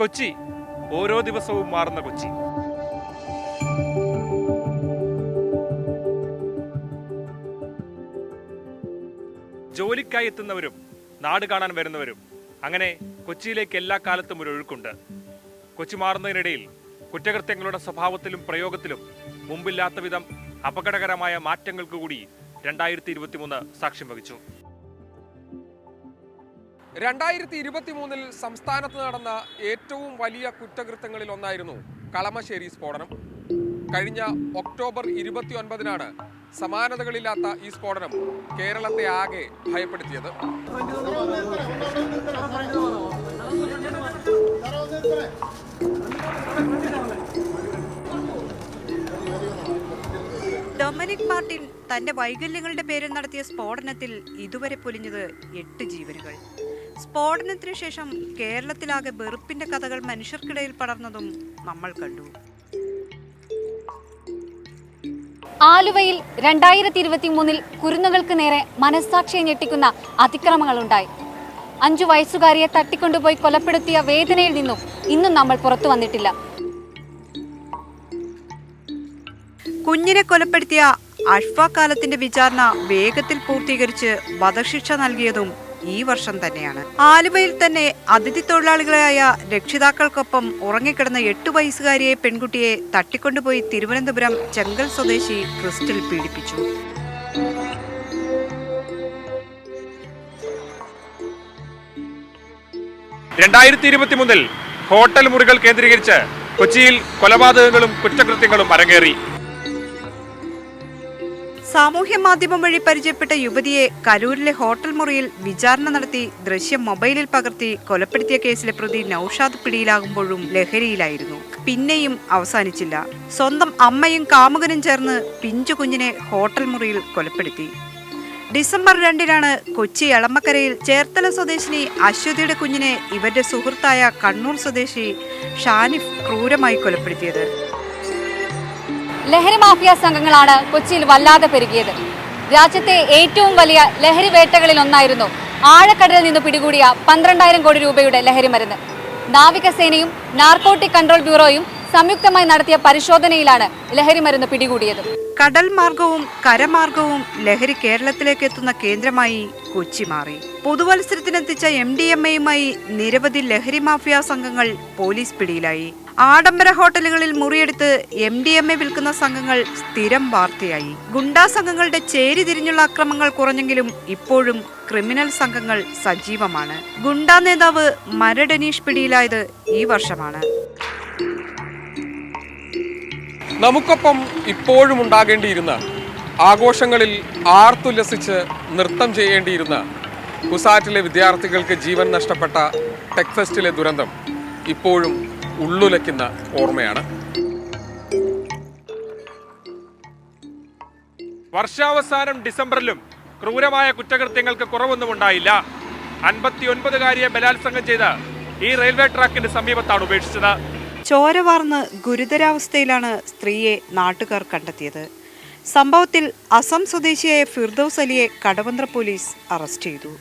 കൊച്ചി. ഓരോ ദിവസവും മാറുന്ന കൊച്ചി. ജോലിക്കായി എത്തുന്നവരും നാട് കാണാൻ വരുന്നവരും അങ്ങനെ കൊച്ചിയിലേക്ക് എല്ലാ കാലത്തും ഒരു ഒഴുക്കുണ്ട്. കൊച്ചി മാറുന്നതിനിടയിൽ കുറ്റകൃത്യങ്ങളുടെ സ്വഭാവത്തിലും പ്രയോഗത്തിലും മുമ്പില്ലാത്ത വിധം അപകടകരമായ മാറ്റങ്ങൾക്ക് കൂടി രണ്ടായിരത്തി ഇരുപത്തിമൂന്ന് സാക്ഷ്യം വഹിച്ചു. രണ്ടായിരത്തി ഇരുപത്തി മൂന്നിൽ സംസ്ഥാനത്ത് നടന്ന ഏറ്റവും വലിയ കുറ്റകൃത്യങ്ങളിൽ ഒന്നായിരുന്നു കളമശ്ശേരി സ്ഫോടനം. കഴിഞ്ഞ ഒക്ടോബർ ഇരുപത്തി ഒൻപതിനാണ് സമാനതകളില്ലാത്ത ഈ സ്ഫോടനം കേരളത്തെ ആകെ ഭയപ്പെടുത്തിയത്. ഡൊമിനിക് മാർട്ടിൻ തന്റെ വൈകല്യങ്ങളുടെ പേരിൽ നടത്തിയ സ്ഫോടനത്തിൽ ഇതുവരെ പൊലിഞ്ഞത് എട്ട് ജീവനുകൾ. സ്ഫോടനത്തിനു ശേഷം കേരളത്തിലാകെ വെറുപ്പിന്റെ കഥകൾ മനുഷ്യർക്കിടയിൽ പടർന്നതും നമ്മൾ കണ്ടു. ആലുവയിൽ രണ്ടായിരത്തി ഇരുപത്തി മൂന്നിൽ കുരുന്നുകൾക്ക് നേരെ മനസ്സാക്ഷിയെ ഞെട്ടിക്കുന്ന അതിക്രമങ്ങളുണ്ടായി. അഞ്ചു വയസ്സുകാരിയെ തട്ടിക്കൊണ്ടുപോയി കൊലപ്പെടുത്തിയ വേദനയിൽ നിന്നും ഇന്നും നമ്മൾ പുറത്തു വന്നിട്ടില്ല. കുഞ്ഞിനെ കൊലപ്പെടുത്തിയ അഷ്ഫ കാലത്തിന്റെ വിചാരണ വേഗത്തിൽ പൂർത്തീകരിച്ച് വധശിക്ഷ നൽകിയതും ഈ വർഷം തന്നെയാണ്. ആലുവയിൽ തന്നെ അതിഥി തൊഴിലാളികളായ രക്ഷിതാക്കൾക്കൊപ്പം ഉറങ്ങിക്കിടന്ന എട്ടു വയസ്സുകാരിയെ പെൺകുട്ടിയെ തട്ടിക്കൊണ്ടുപോയി തിരുവനന്തപുരം ചെങ്കൽ സ്വദേശി ക്രിസ്റ്റൽ പീഡിപ്പിച്ചു. രണ്ടായിരത്തി ഇരുപത്തി മൂന്നിൽ ഹോട്ടൽ മുറികൾ കേന്ദ്രീകരിച്ച് കൊച്ചിയിൽ കൊലപാതകങ്ങളും കുറ്റകൃത്യങ്ങളും അരങ്ങേറി. സാമൂഹ്യ മാധ്യമം വഴി പരിചയപ്പെട്ട യുവതിയെ കരൂരിലെ ഹോട്ടൽ മുറിയിൽ വിചാരണ നടത്തി ദൃശ്യം മൊബൈലിൽ പകർത്തി കൊലപ്പെടുത്തിയ കേസിലെ പ്രതി നൌഷാദ് പിടിയിലാകുമ്പോഴും ലഹരിയിലായിരുന്നു. പിന്നെയും അവസാനിച്ചില്ല. സ്വന്തം അമ്മയും കാമുകനും ചേർന്ന് പിഞ്ചു കുഞ്ഞിനെ ഹോട്ടൽ മുറിയിൽ കൊലപ്പെടുത്തി. ഡിസംബർ രണ്ടിനാണ് കൊച്ചി എളമക്കരയിൽ ചേർത്തല സ്വദേശിനി അശ്വതിയുടെ കുഞ്ഞിനെ ഇവരുടെ സുഹൃത്തായ കണ്ണൂർ സ്വദേശി ഷാനിഫ് ക്രൂരമായി കൊലപ്പെടുത്തിയത്. ലഹരി മാഫിയ സംഘങ്ങളാണ് കൊച്ചിയിൽ വല്ലാതെ പെരുകിയത്. രാജ്യത്തെ ഏറ്റവും വലിയ ലഹരി വേട്ടകളിൽ ഒന്നായിരുന്നു ആഴക്കടലിൽ നിന്ന് പിടികൂടിയ പന്ത്രണ്ടായിരം കോടി രൂപയുടെ ലഹരി മരുന്ന്. നാവികസേനയും നാർക്കോട്ടിക് കൺട്രോൾ ബ്യൂറോയും സംയുക്തമായി നടത്തിയ പരിശോധനയിലാണ് ലഹരി മരുന്ന് പിടികൂടിയത്. കടൽ മാർഗവും കരമാർഗവും ലഹരി കേരളത്തിലേക്ക് എത്തുന്ന കേന്ദ്രമായി കൊച്ചി മാറി. പുതുവത്സരത്തിനെത്തിച്ച എം ഡി എം എയുമായി നിരവധി ലഹരി മാഫിയ സംഘങ്ങൾ പോലീസ് പിടിയിലായി. ആഡംബര ഹോട്ടലുകളിൽ മുറിയെടുത്ത് എം ഡി എം എ വിൽക്കുന്ന സംഘങ്ങൾ സ്ഥിരം വാർത്തയായി. ഗുണ്ടാ സംഘങ്ങളുടെ ചേരി തിരിഞ്ഞുള്ള അക്രമങ്ങൾ കുറഞ്ഞെങ്കിലും ഇപ്പോഴും ക്രിമിനൽ സംഘങ്ങൾ സജീവമാണ്. ഗുണ്ടാ നേതാവ് മരഡനീഷ് പിടിയിലായത് ഈ വർഷമാണ്. നമുക്കൊപ്പം ഇപ്പോഴും ഉണ്ടാകേണ്ടിയിരുന്ന ആഘോഷങ്ങളിൽ ആർത്തുല്ലസിച്ച് നൃത്തം ചെയ്യേണ്ടിയിരുന്ന കുസാറ്റിലെ വിദ്യാർത്ഥികൾക്ക് ജീവൻ നഷ്ടപ്പെട്ട ടെക്ഫെസ്റ്റിലെ ദുരന്തം ഇപ്പോഴും ഉള്ളുലയ്ക്കുന്ന ഓർമ്മയാണ്. വർഷാവസാനം ഡിസംബറിലും ക്രൂരമായ കുറ്റകൃത്യങ്ങൾക്ക് കുറവൊന്നും ഉണ്ടായില്ല അൻപത്തിയൊൻപതുകാരിയെ ബലാത്സംഗം ചെയ്ത് ഈ റെയിൽവേ ട്രാക്കിന്റെ സമീപത്താണ് ഉപേക്ഷിച്ചത്. ചോര വാർന്ന് ഗുരുതരാവസ്ഥയിലാണ് സ്ത്രീയെ നാട്ടുകാർ കണ്ടെത്തിയത്. സംഭവത്തിൽ അസം സ്വദേശിയായ ഫിർദൌസ് അലിയെ കടവന്ത്ര പോലീസ് അറസ്റ്റ് ചെയ്തു.